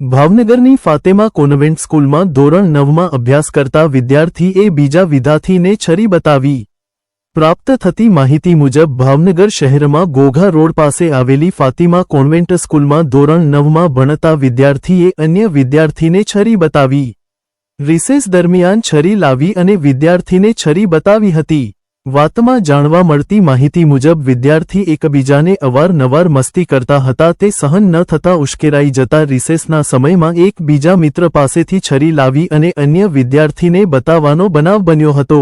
ભાવનગરની ફાતેમા કોન્વેન્ટ સ્કૂલમાં ધોરણ નવમાં અભ્યાસ કરતા વિદ્યાર્થીએ બીજા વિદ્યાર્થીને છરી બતાવી. પ્રાપ્ત થતી માહિતી મુજબ ભાવનગર શહેરમાં ઘોઘા રોડ પાસે આવેલી ફાતિમા કોન્વેન્ટ સ્કૂલમાં ધોરણ નવમાં ભણતા વિદ્યાર્થીએ અન્ય વિદ્યાર્થીને છરી બતાવી. રિસેસ દરમિયાન છરી લાવી અને વિદ્યાર્થીને છરી બતાવી હતી. વાતમાં જાણવા મળતી માહિતી મુજબ વિદ્યાર્થી એકબીજાને અવારનવાર મસ્તી કરતા હતા તે સહન ન થતા ઉશ્કેરાઈ જતા રિસેસના સમયમાં એક બીજા મિત્ર પાસેથી છરી લાવી અને અન્ય વિદ્યાર્થીને બતાવવાનો બનાવ બન્યો હતો.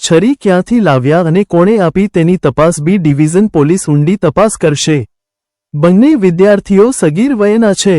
છરી ક્યાંથી લાવ્યા અને કોણે આપી તેની તપાસ બી ડિવિઝન પોલીસ ઊંડી તપાસ કરશે. બંને વિદ્યાર્થીઓ સગીર વયના છે.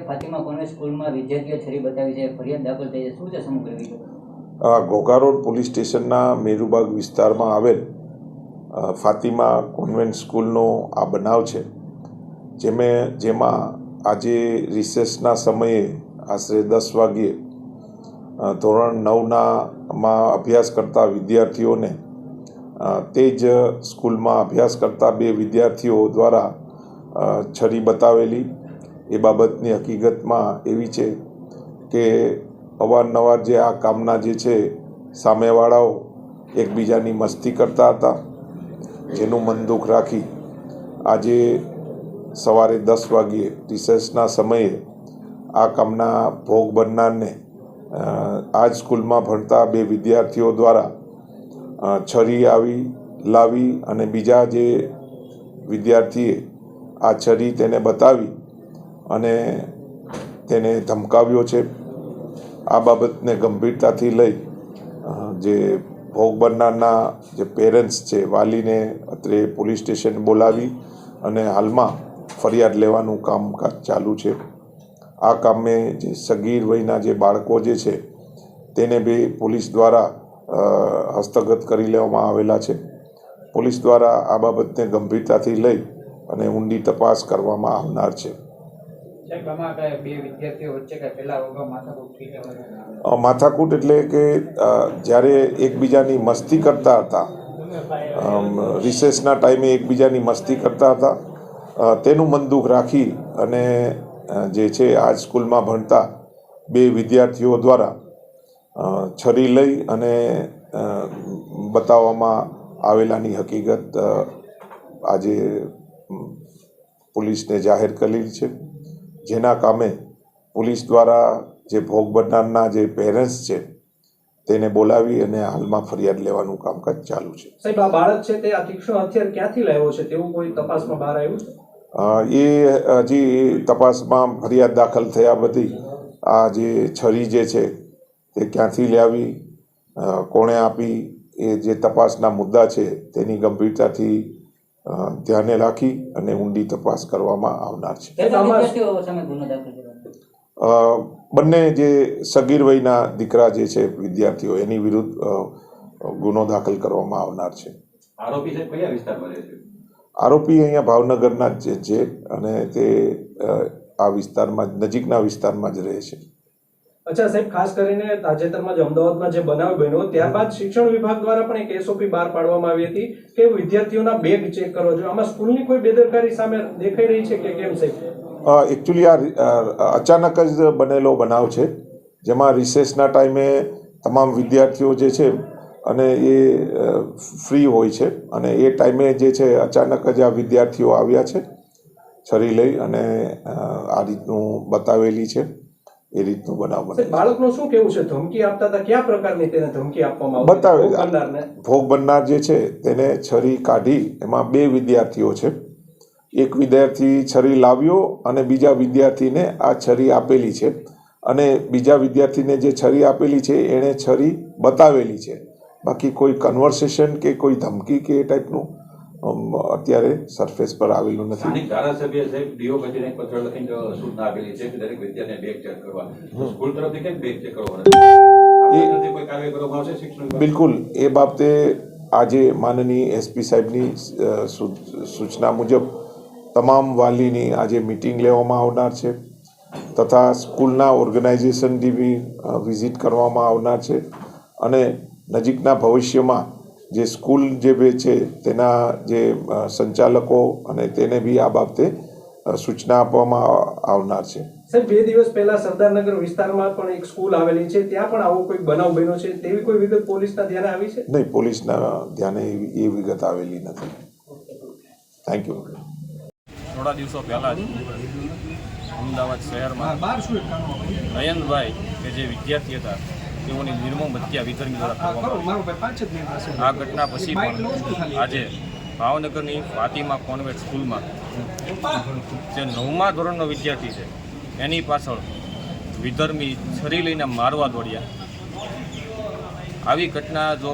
ફાતિમા કોન્વેન્ટ પોલીસ સ્ટેશનના મેરુબાગ વિસ્તારમાં આવેલ ફાતિમા કોન્વેન્ટ સ્કૂલનો આ બનાવ છે, જેમે, જેમાં આજે રિસેસના સમયે આશરે દસ વાગ્યે ધોરણ નવના માં અભ્યાસ કરતા વિદ્યાર્થીઓને તે જ સ્કૂલમાં અભ્યાસ કરતા બે વિદ્યાર્થીઓ દ્વારા છરી બતાવેલી એ બાબતની હકીકતમાં એવી છે કે અવારનવાર જે આ કામના જે છે, સામેવાળાઓ એકબીજાની મસ્તી કરતા હતા, જેનું મન દુઃખ રાખી આજે સવારે દસ વાગ્યે રિસેસના સમયે આ કામના ભોગ બનનારને આ જ સ્કૂલમાં ભણતા બે વિદ્યાર્થીઓ દ્વારા છરી આવી, લાવી અને બીજા જે વિદ્યાર્થીએ આ છરી તેને બતાવી અને તેને ધમકાવ્યો છે. આ બાબતને ગંભીરતાથી લઈ જે ભોગ બનનારના જે પેરેન્ટ્સ છે, વાલીને અત્રે પોલીસ સ્ટેશન બોલાવી અને હાલમાં ફરિયાદ લેવાનું કામકાજ ચાલુ છે. આ કામે જે સગીર વયના જે બાળકો જે છે, તેને બી પોલીસ દ્વારા હસ્તગત કરી લેવામાં આવેલા છે. પોલીસ દ્વારા આ બાબતને ગંભીરતાથી લઈ અને ઊંડી તપાસ કરવામાં આવનાર છે. માથાકૂટ એટલે કે જ્યારે એકબીજાની મસ્તી કરતા હતા રિસેસના ટાઈમે એકબીજાની મસ્તી કરતા હતા તેનું મન દુઃખ રાખી અને જે છે આ સ્કૂલમાં ભણતા બે વિદ્યાર્થીઓ દ્વારા છરી લઈ અને બતાવવામાં આવેલાની હકીકત આજે પોલીસને જાહેર કરેલી છે. જેના કામે પોલીસ દ્વારા જે ભોગ બનનારના જે પેરેન્ટ્સ છે તેને બોલાવી અને હાલમાં ફરિયાદ લેવાનું કામકાજ ચાલુ છે. સાહેબ આ બાળક છે તે આ તીક્ષ્ણ હથિયાર ક્યાંથી લાવ્યો છે? તેવું કોઈ તપાસમાં બહાર આવ્યું છે? એ હજી તપાસમાં ફરિયાદ દાખલ થયા બધી. આ જે છરી જે છે તે ક્યાંથી લાવી કોણે આપી એ જે તપાસના મુદ્દા છે તેની ગંભીરતાથી ધ્યાને રાખી અને ઊંડી તપાસ કરવામાં આવનાર છે. બંને જે સગીર વયના દીકરા જે છે વિદ્યાર્થીઓ એની વિરુદ્ધ ગુનો દાખલ કરવામાં આવનાર છે. આરોપી સાહેબ કયા વિસ્તારમાં રહે છે? આરોપી અહીંયા ભાવનગરના જ છે અને તે આ વિસ્તારમાં નજીકના વિસ્તારમાં જ રહે છે. અચ્છા સાહેબ ખાસ કરીને તાજેતરમાં જ અમદાવાદમાં જે બનાવ બન્યો ત્યારબાદ શિક્ષણ વિભાગ દ્વારા પણ એક એસઓપી બહાર પાડવામાં આવી હતી કે વિદ્યાર્થીઓના બેગ ચેક કરવા જોઈએ. આમાં સ્કૂલની કોઈ બેદરકારી સામે દેખાઈ રહી છે કે કેમ સાહેબ? એકચ્યુઅલી આ અચાનક જ બનેલો બનાવ છે જેમાં રિસેસના ટાઈમે તમામ વિદ્યાર્થીઓ જે છે અને એ ફ્રી હોય છે અને એ ટાઈમે જે છે અચાનક જ આ વિદ્યાર્થીઓ આવ્યા છે છરી લઈ અને આ રીતનું બતાવેલી છે. એ રીતનું બનાવ બને. બાળકનું શું કેવું છે? ધમકી આપતા હતા કયા પ્રકારની તેને ધમકી આપવામાં બતાવે. ભોગ બનનાર જે છે તેને છરી કાઢી એમાં બે વિદ્યાર્થીઓ છે. એક વિદ્યાર્થી છરી લાવ્યો અને બીજા વિદ્યાર્થીને આ છરી આપેલી છે. અને બીજા વિદ્યાર્થીને જે છરી આપેલી છે એણે છરી બતાવેલી છે. બાકી કોઈ કન્વર્સેશન કે કોઈ ધમકી કે એ ટાઈપનું અત્યારે સરફેસ પર આવેલું નથી. ધારાસભ્ય સાહેબ ડીઓ કચેરીને પત્ર લખીને સૂચના આપેલી છે કે દરેક વિદ્યાર્થીને બેગ ચેક કરવા સ્કૂલ તરફથી કઈ બેગ ચેક કરવાના એ- નથી કોઈ કાર્યવાહી કરવામાં આવશે શિક્ષણ વિભાગ બિલકુલ. એ બાબતે આજે માનનીય એસપી સાહેબની સૂચના મુજબ તમામ વાલીની આજે મિટિંગ લેવામાં આવનાર છે તથા સ્કૂલના ઓર્ગેનાઇઝેશનની બી વિઝિટ કરવામાં આવનાર છે અને નજીકના ભવિષ્યમાં જે સ્કૂલ જે બે છે તેના જે સંચાલકો અને તેને બી આ બાબતે સૂચના આપવામાં આવનાર છે. સાહેબ બે દિવસ પહેલા સરદારનગર વિસ્તારમાં પણ એક સ્કૂલ આવેલી છે ત્યાં પણ આવો કોઈ બનાવ બન્યો છે? તેવી કોઈ વિગત પોલીસના ધ્યાને આવી છે? નહીં પોલીસના ધ્યાને એવી- એ વિગત આવેલી નથી. થેન્ક યુ થોડા દિવસો પહેલાં જ અમદાવાદ શહેરમાં નયનભાઈ કે જે વિદ્યાર્થી હતા તેઓની નિર્મમ હત્યા વિધર્મી દ્વારા કરવામાં આવી. આ ઘટના પછી પણ આજે ભાવનગરની ફાતિમા કોન્વેન્ટ સ્કૂલમાં જે નવમા ધોરણનો વિદ્યાર્થી છે એની પાછળ વિધર્મી છરી લઈને મારવા દોડ્યા. આવી ઘટના જો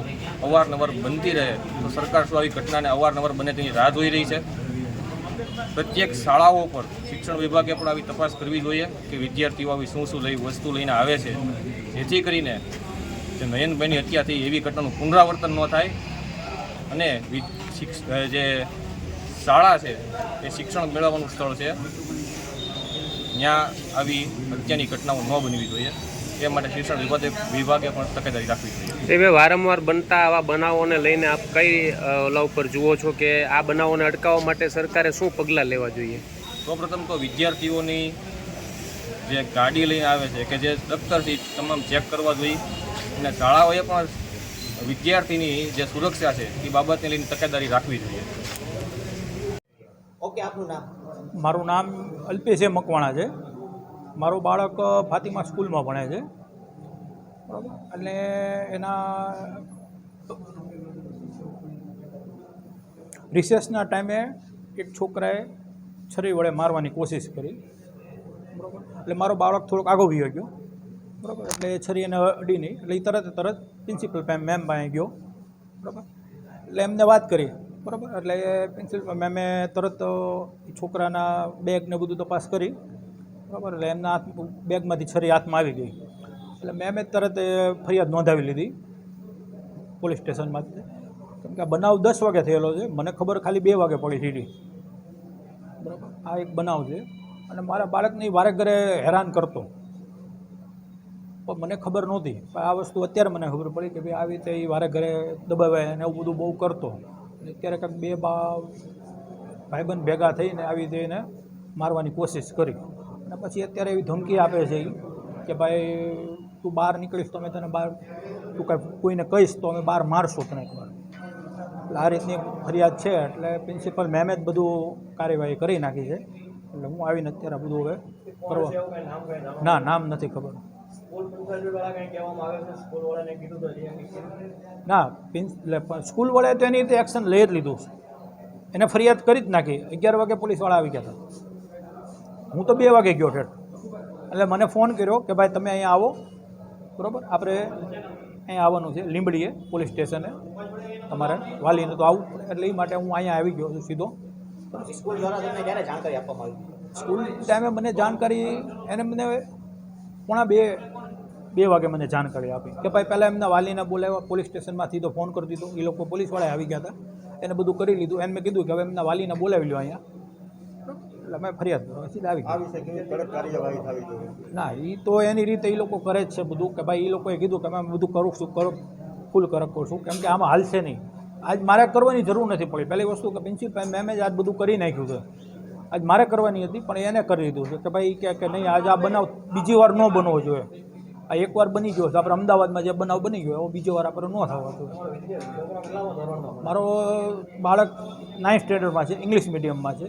અવારનવાર બનતી રહે તો સરકાર શું આવી ઘટનાને અવારનવાર બને તેની રાહ જોઈ રહી છે? પ્રત્યેક શાળાઓ પર શિક્ષણ વિભાગે પણ આવી તપાસ કરવી જોઈએ કે વિદ્યાર્થીઓ આવી શું શું લઈ વસ્તુ લઈને આવે છે. જેથી કરીને જે નયનભાઈની હત્યા થઈ એવી ઘટનાનું પુનરાવર્તન ન થાય અને જે શાળા છે એ શિક્ષણ મેળવવાનું સ્થળ છે. ત્યાં આવી હત્યાની ઘટનાઓ ન બનવી જોઈએ. એ માટે શિક્ષણ વિભાગે વિભાગે પણ તકેદારી રાખવી જોઈએ. તે વારંવાર બનતા આવા બનાવોને લઈને આપ કઈ ઓલા ઉપર જુઓ છો કે આ બનાવોને અટકાવવા માટે સરકારે શું પગલાં લેવા જોઈએ? સૌપ્રથમ તો વિદ્યાર્થીઓની જે ગાડી લઈને આવે છે કે જે દફતરથી તમામ ચેક કરવા જોઈએ. અને શાળાઓએ પણ વિદ્યાર્થીની જે સુરક્ષા છે એ બાબતને લઈને તકેદારી રાખવી જોઈએ. ઓકે આપનું નામ? મારું નામ અલ્પેશ મકવાણા છે. મારું બાળક ફાતિમા સ્કૂલમાં ભણે છે. બરાબર એટલે એના રિસેસના ટાઈમે એક છોકરાએ છરી વડે મારવાની કોશિશ કરી. બરાબર એટલે મારો બાળક થોડોક આગો વયો ગયો. બરાબર? એટલે એ છરી એને અડી નહીં. એટલે એ તરત તરત પ્રિન્સિપલ મેમ પાસે ગયો. બરાબર? એટલે એમને વાત કરી. બરાબર? એટલે પ્રિન્સિપલ મેમે તરત છોકરાના બેગ ને બધું તપાસ કરી. બરાબર? એટલે એમના હાથ બેગમાંથી છરી હાથમાં આવી ગઈ. એટલે મેમે તરત ફરિયાદ નોંધાવી લીધી પોલીસ સ્ટેશનમાંથી કેમ કે આ બનાવ દસ વાગે થયેલો છે. મને ખબર ખાલી બે વાગે પડી સીધી બરાબર? આ એક બનાવ છે. અને મારા બાળકને વારે ઘરે હેરાન કરતો. પણ મને ખબર નહોતી. આ વસ્તુ અત્યારે મને ખબર પડી કે ભાઈ, આવી રીતે એ વારે ઘરે દબાવે અને એવું બધું બહુ કરતો. અને અત્યારે કંઈક બે બા ભાઈબંધ ભેગા થઈને આવી રીતે એને મારવાની કોશિશ કરી. અને પછી અત્યારે એવી ધમકી આપે છે કે ભાઈ તું બહાર નીકળીશ તો અમે તને બહાર તું કાંઈ કોઈને કહીશ તો અમે બહાર મારશો તને એકવાર એટલે આ રીતની ફરિયાદ છે, એટલે પ્રિન્સિપલ મેમે જ બધું કાર્યવાહી કરી નાખી છે. એટલે હું આવીને અત્યારે બધું હવે કરવા ના, નામ નથી ખબર. ના, પ્રિન્સ એટલે સ્કૂલવાળાએ તો એની રીતે એક્શન લઈ જ લીધું એને ફરિયાદ કરી જ નાખી. અગિયાર વાગે પોલીસવાળા આવી ગયા હતા. હું તો બે વાગે ગયો ઠેઠ. એટલે મને ફોન કર્યો કે ભાઈ તમે અહીંયા આવો. બરાબર? આપણે અહીંયા આવવાનું છે લીંબડીએ પોલીસ સ્ટેશને. તમારે વાલીને તો આવું એટલે એ માટે હું અહીંયા આવી ગયો છું સીધો. સ્કૂલ દ્વારા તમને ક્યારે જાણકારી આપવામાં આવી? સ્કૂલ ટાઈમે મને જાણકારી એને મને પોણા બે બે વાગે મને જાણકારી આપી. કે ભાઈ પહેલાં એમના વાલીને બોલાવ્યા પોલીસ સ્ટેશનમાંથી તો ફોન કરી દીધો. એ લોકો પોલીસવાળા આવી ગયા હતા. એને બધું કરી લીધું. એને મેં કીધું કે હવે એમના વાલીને બોલાવી લો અહીંયા. એટલે મેં ફરિયાદ કરવા સીધા આવી ના એ તો એની રીતે એ લોકો કરે જ છે બધું કે ભાઈ એ લોકોએ કીધું કે અમે બધું કરું છું કરો ફૂલ કરક કરશું કેમ કે આમાં હાલશે નહીં. આજ મારે કરવાની જરૂર નથી પડી. પહેલી વસ્તુ કે પ્રિન્સિપલ મેમે જ આજ બધું કરી નાખ્યું છે. આજ મારે કરવાની હતી પણ એને કરી દીધું છે કે ભાઈ કે કે નહીં આજ આ બનાવ બીજી વાર ન બનવો જોઈએ. આ એકવાર બની ગયો તો આપણે અમદાવાદમાં જે બનાવ બની ગયો એવો બીજી વાર આપણે ન થવા જોઈએ. મારો બાળક નાઇન્થ સ્ટેન્ડર્ડમાં છે ઇંગ્લિશ મીડિયમમાં છે.